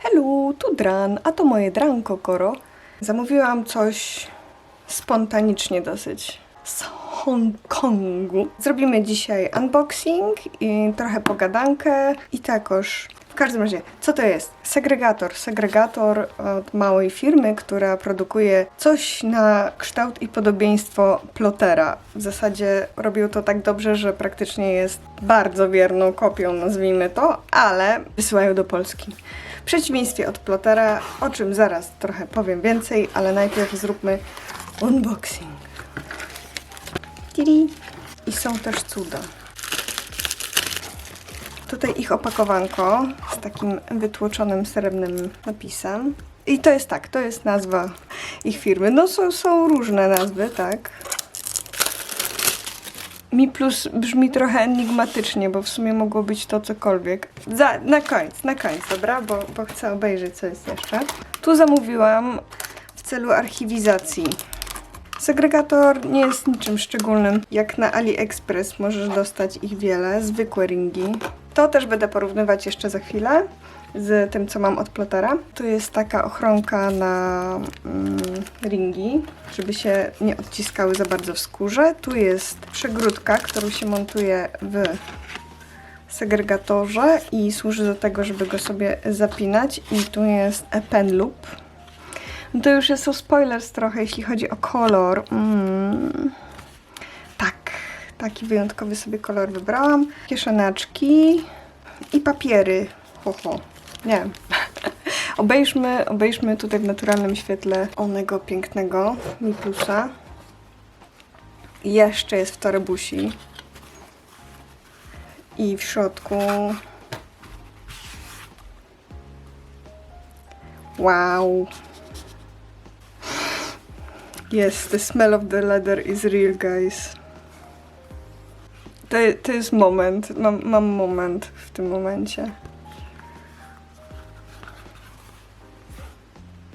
Hello, tu Dran, a to moje Dranko Koro. Zamówiłam coś spontanicznie dosyć z Hongkongu. Zrobimy dzisiaj unboxing i trochę pogadankę i takoż każdym razie, co to jest? Segregator. Segregator od małej firmy, która produkuje coś na kształt i podobieństwo plotera. W zasadzie robią to tak dobrze, że praktycznie jest bardzo wierną kopią, nazwijmy to, ale wysyłają do Polski. W przeciwieństwie od plotera, o czym zaraz trochę powiem więcej, ale najpierw zróbmy unboxing. Tiri. I są też cuda. Tutaj ich opakowanko z takim wytłoczonym srebrnym napisem. I to jest tak, to jest nazwa ich firmy. No są, są różne nazwy, tak. Mi plus brzmi trochę enigmatycznie, bo w sumie mogło być to cokolwiek. Za, na koniec, na koniec, dobra? Bo, bo chcę obejrzeć, co jest jeszcze. Tu zamówiłam w celu archiwizacji. Segregator nie jest niczym szczególnym. Jak na AliExpress możesz dostać ich wiele, zwykłe ringi. To też będę porównywać jeszcze za chwilę z tym, co mam od plotera. Tu jest taka ochronka na mm, ringi, żeby się nie odciskały za bardzo w skórze. Tu jest przegródka, którą się montuje w segregatorze i służy do tego, żeby go sobie zapinać. I tu jest pen loop. No to już są spoilers trochę, jeśli chodzi o kolor. Mm. Tak, taki wyjątkowy sobie kolor wybrałam. Kieszoneczki i papiery. Ho, ho. Nie obejrzmy, obejrzmy tutaj w naturalnym świetle onego pięknego Mi Plusa. Jeszcze jest w torebusi. I w środku Wow. Yes, the smell of the leather is real, guys. To, to jest moment. Mam, mam moment w tym momencie.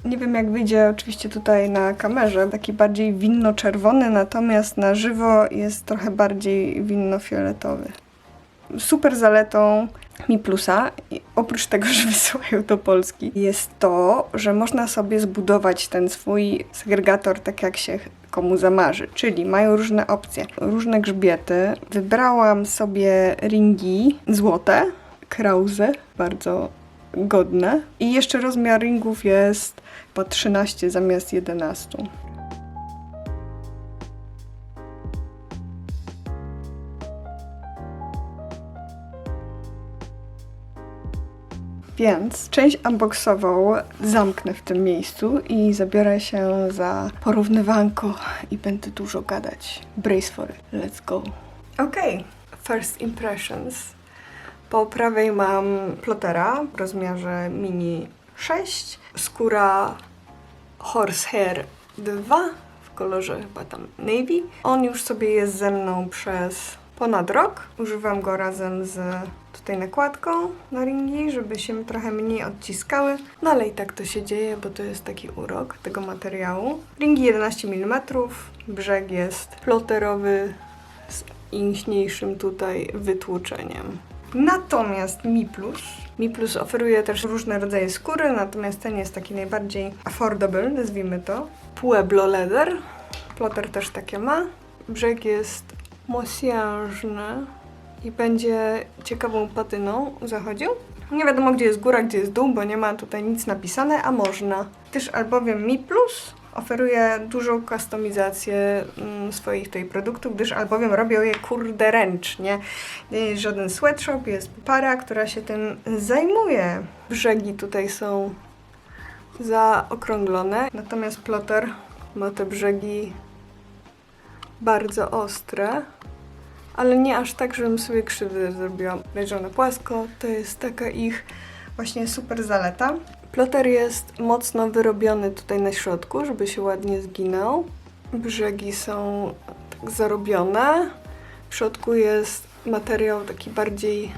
Nie wiem jak wyjdzie oczywiście tutaj na kamerze, taki bardziej winno-czerwony, natomiast na żywo jest trochę bardziej winno-fioletowy. Super zaletą Mi Plusa, oprócz tego, że wysyłają do Polski, jest to, że można sobie zbudować ten swój segregator tak jak się komu zamarzy. Czyli mają różne opcje, różne grzbiety. Wybrałam sobie ringi złote, krause, bardzo godne. I jeszcze rozmiar ringów jest po 13 zamiast 11. Więc część unboxową zamknę w tym miejscu i zabiorę się za porównywanko i będę dużo gadać. Brace for it. Let's go. Ok, first impressions. Po prawej mam plotera w rozmiarze mini 6. Skóra Horsehair 2 w kolorze chyba tam navy. On już sobie jest ze mną przez ponad rok. Używam go razem z tutaj nakładką na ringi, żeby się trochę mniej odciskały. No ale i tak to się dzieje, bo to jest taki urok tego materiału. Ringi 11 mm, brzeg jest ploterowy z ichniejszym tutaj wytłoczeniem. Natomiast Mi Plus, Mi Plus oferuje też różne rodzaje skóry, natomiast ten jest taki najbardziej affordable, nazwijmy to. Pueblo Leather, ploter też takie ma. Brzeg jest mosiężny i będzie ciekawą patyną zachodził. Nie wiadomo gdzie jest góra, gdzie jest dół, bo nie ma tutaj nic napisane, a można. Gdyż albowiem Mi Plus oferuje dużą kustomizację mm, swoich tutaj produktów, gdyż albowiem robią je kurde ręcznie. Nie jest żaden sweatshop, jest para, która się tym zajmuje. Brzegi tutaj są zaokrąglone, natomiast ploter ma te brzegi bardzo ostre, ale nie aż tak, żebym sobie krzywdę zrobiła. Leżą na płasko, to jest taka ich właśnie super zaleta. Ploter jest mocno wyrobiony tutaj na środku, żeby się ładnie zginął. Brzegi są tak zarobione. W środku jest materiał taki bardziej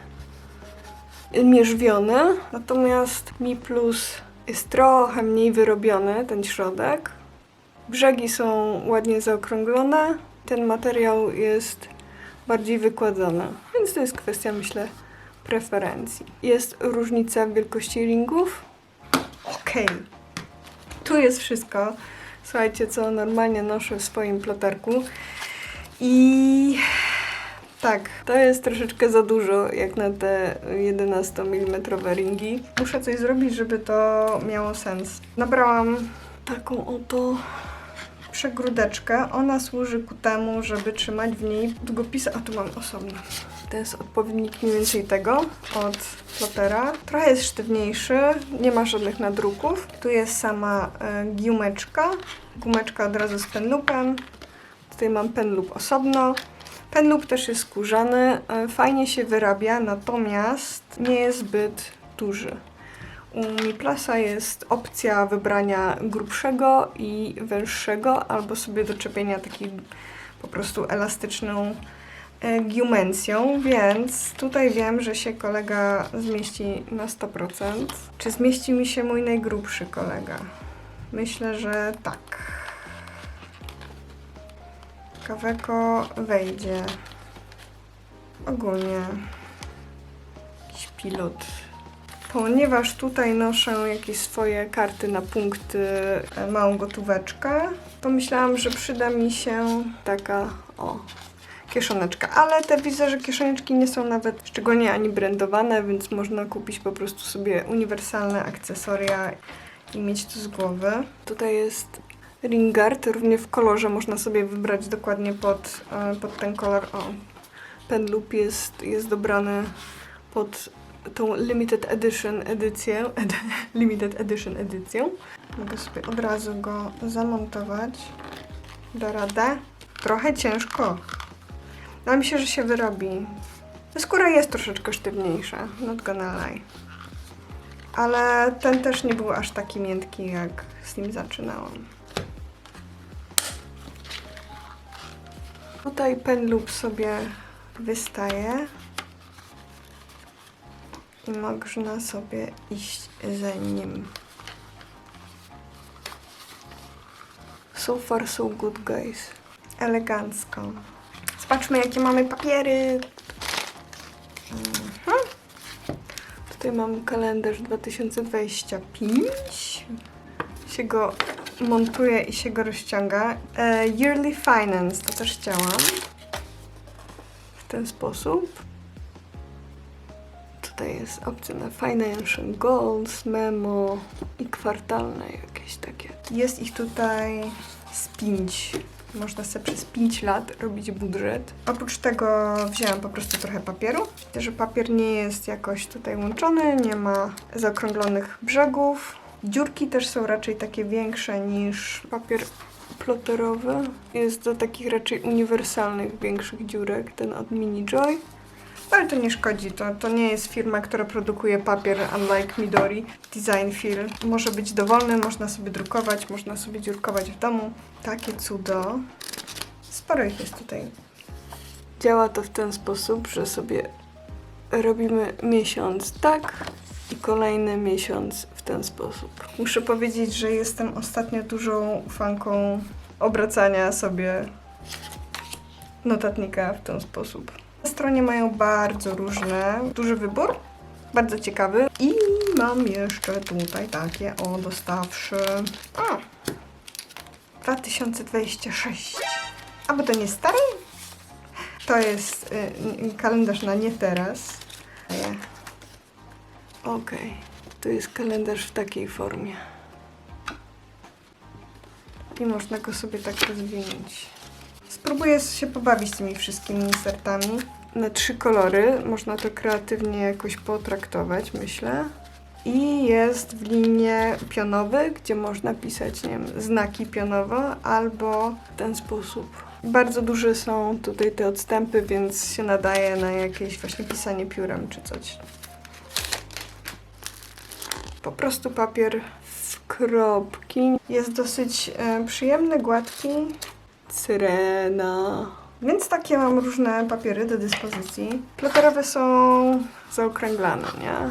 mierzwiony, natomiast Mi Plus jest trochę mniej wyrobiony, ten środek. Brzegi są ładnie zaokrąglone, ten materiał jest bardziej wykładzony, więc to jest kwestia, myślę, preferencji. Jest różnica w wielkości ringów. Okej. Tu jest wszystko. Słuchajcie, co normalnie noszę w swoim ploterku. I tak, to jest troszeczkę za dużo, jak na te 11 mm ringi. Muszę coś zrobić, żeby to miało sens. Nabrałam taką oto przegródeczkę. Ona służy ku temu, żeby trzymać w niej długopisy, a tu mam osobno. To jest odpowiednik mniej więcej tego od plotera. Trochę jest sztywniejszy, nie ma żadnych nadruków. Tu jest sama e, giumeczka. Gumeczka od razu z penlupem. Tutaj mam penlup osobno. Penlup też jest skórzany, e, fajnie się wyrabia, natomiast nie jest zbyt duży. U Mi Plusa jest opcja wybrania grubszego i węższego, albo sobie doczepienia takiej po prostu elastyczną e, giumencją, więc tutaj wiem, że się kolega zmieści na 100%. Czy zmieści mi się mój najgrubszy kolega? Myślę, że tak. Kaweko wejdzie. Ogólnie jakiś pilot. Ponieważ tutaj noszę jakieś swoje karty na punkty, małą gotóweczkę, to myślałam, że przyda mi się taka, o, kieszoneczka. Ale te widzę, że kieszoneczki nie są nawet szczególnie ani brandowane, więc można kupić po prostu sobie uniwersalne akcesoria i mieć to z głowy. Tutaj jest ringard, również w kolorze można sobie wybrać dokładnie pod, e, pod ten kolor. O, penloop jest, jest dobrany pod tą limited edition edycję, ed, limited edition edycję. Mogę sobie od razu go zamontować. Da radę. Trochę ciężko. Mi się, że się wyrobi. Skóra jest troszeczkę sztywniejsza, not gonna lie. Ale ten też nie był aż taki miętki, jak z nim zaczynałam. Tutaj penloop sobie wystaje i można sobie iść za nim. So far so good, guys. Elegancko. Zobaczmy, jakie mamy papiery. Mhm. Tutaj mam kalendarz 2025. Się go montuje i się go rozciąga. E, yearly Finance, to też chciałam. W ten sposób. Jest opcja na Financial Goals, Memo i kwartalne jakieś takie. Jest ich tutaj z pięć. Można sobie przez 5 lat robić budżet. Oprócz tego wzięłam po prostu trochę papieru. Widzę, że papier nie jest jakoś tutaj łączony, nie ma zaokrąglonych brzegów. Dziurki też są raczej takie większe niż papier ploterowy. Jest do takich raczej uniwersalnych, większych dziurek, ten od Mini Joy. Ale to nie szkodzi, to, to nie jest firma, która produkuje papier, unlike Midori. Design Feel może być dowolny, można sobie drukować, można sobie dziurkować w domu. Takie cudo. Sporo ich jest tutaj. Działa to w ten sposób, że sobie robimy miesiąc tak i kolejny miesiąc w ten sposób. Muszę powiedzieć, że jestem ostatnio dużą fanką obracania sobie notatnika w ten sposób. Na stronie mają bardzo różne, duży wybór, bardzo ciekawy. I mam jeszcze tutaj takie, o, dostawszy. A, 2026. A bo to nie stary? To jest y, kalendarz na nie teraz. Okej, to jest kalendarz w takiej formie. I można go sobie tak rozwinąć. Spróbuję się pobawić tymi wszystkimi insertami. Na trzy kolory można to kreatywnie jakoś potraktować, myślę. I jest w linie pionowy, gdzie można pisać, nie wiem, znaki pionowe albo w ten sposób. Bardzo duże są tutaj te odstępy, więc się nadaje na jakieś właśnie pisanie piórem czy coś. Po prostu papier w kropki. Jest dosyć e, przyjemny, gładki. Syrena. Więc takie mam różne papiery do dyspozycji. Ploterowe są zaokrąglane, nie?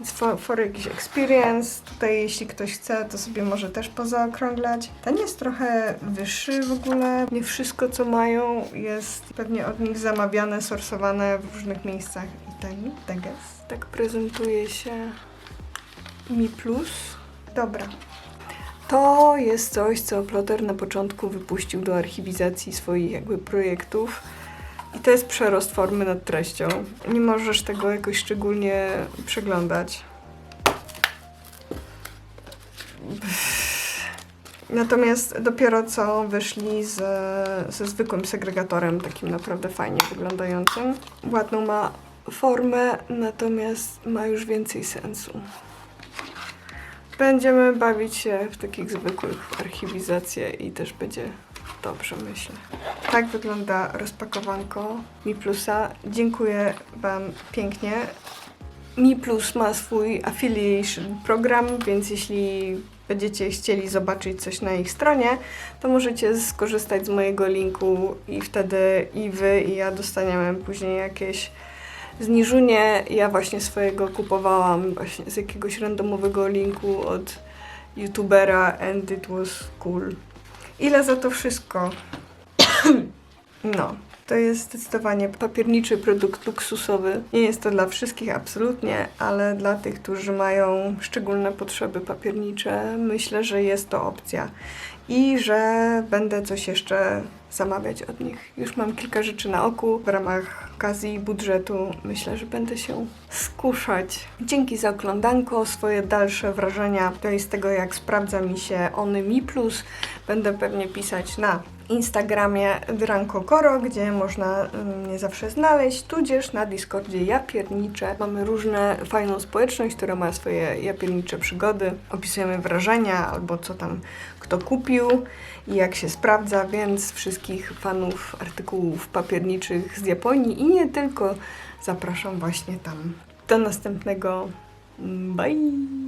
Więc for, for jakiś experience. Tutaj jeśli ktoś chce, to sobie może też pozaokrąglać. Ten jest trochę wyższy w ogóle. Nie wszystko co mają jest pewnie od nich zamawiane, sorsowane w różnych miejscach i tani, teges. Tak prezentuje się Mi Plus. Dobra. To jest coś, co Plotter na początku wypuścił do archiwizacji swoich jakby projektów. I to jest przerost formy nad treścią. Nie możesz tego jakoś szczególnie przeglądać. Natomiast dopiero co wyszli z, ze zwykłym segregatorem, takim naprawdę fajnie wyglądającym. Ładną ma formę, natomiast ma już więcej sensu. Będziemy bawić się w takich zwykłych archiwizacje i też będzie dobrze, myślę. Tak wygląda rozpakowanko Mi Plusa. Dziękuję Wam pięknie. Mi Plus ma swój affiliation program, więc jeśli będziecie chcieli zobaczyć coś na ich stronie, to możecie skorzystać z mojego linku i wtedy i Wy i ja dostaniemy później jakieś zniżunie. Ja właśnie swojego kupowałam właśnie z jakiegoś randomowego linku od youtubera and it was cool. Ile za to wszystko? no. To jest zdecydowanie papierniczy produkt luksusowy. Nie jest to dla wszystkich absolutnie, ale dla tych, którzy mają szczególne potrzeby papiernicze, myślę, że jest to opcja. I że będę coś jeszcze zamawiać od nich. Już mam kilka rzeczy na oku w ramach okazji budżetu. Myślę, że będę się skuszać. Dzięki za oglądanko. Swoje dalsze wrażenia to jest tego, jak sprawdza mi się Ony Mi Plus. Będę pewnie pisać na Instagramie Dranko Koro, gdzie można mm, mnie zawsze znaleźć, tudzież na Discordzie Ja Piernicze. Mamy różne fajną społeczność, która ma swoje japiernicze przygody. Opisujemy wrażenia albo co tam kto kupił i jak się sprawdza, więc wszystkich fanów artykułów papierniczych z Japonii i nie tylko zapraszam właśnie tam. Do następnego. Bye!